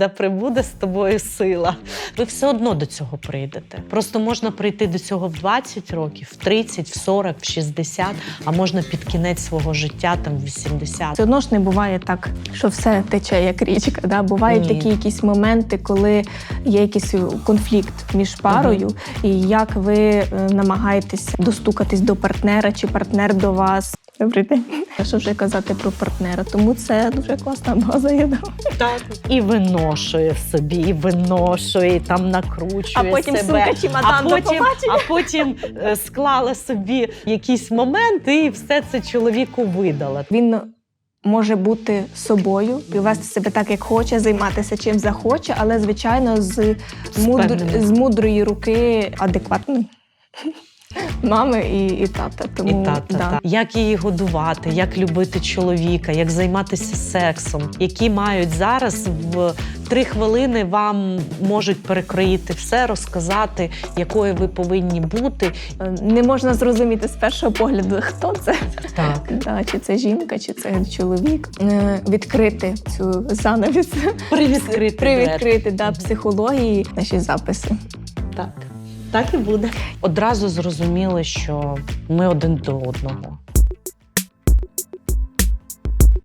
Да прибуде з тобою сила. Ви все одно до цього прийдете. Просто можна прийти до цього в 20 років, в 30, в 40, в 60, а можна під кінець свого життя, там в 80. Все одно ж не буває так, що все тече як річка. Да? Бувають Ні. такі якісь моменти, коли є якийсь конфлікт між парою, і як ви е, намагаєтесь достукатись до партнера чи партнер до вас. Добрий день. Що вже казати про партнера? Тому це дуже класна база. Я думаю. Так. І виношує собі, виношує, там накручує А потім себе. сумка чемодан а потім, а потім е, склала собі якийсь момент і все це чоловіку видала. Він може бути собою і вести себе так, як хоче, займатися чим захоче, але звичайно з, мудр... з мудрої руки адекватної мами і, і тата. Тому І тата, да. та. як її годувати, як любити чоловіка, як займатися сексом, які мають зараз в три хвилини вам можуть перекроїти все, розказати, якою ви повинні бути. Е, Не можна зрозуміти з першого погляду, хто це. Так. Да, чи це жінка, чи це чоловік. Е, Відкрити цю занавіс, Привідкрити. привідкрити да, психології, наші записи. Так. Так і буде. Одразу зрозуміли, що ми один до одного.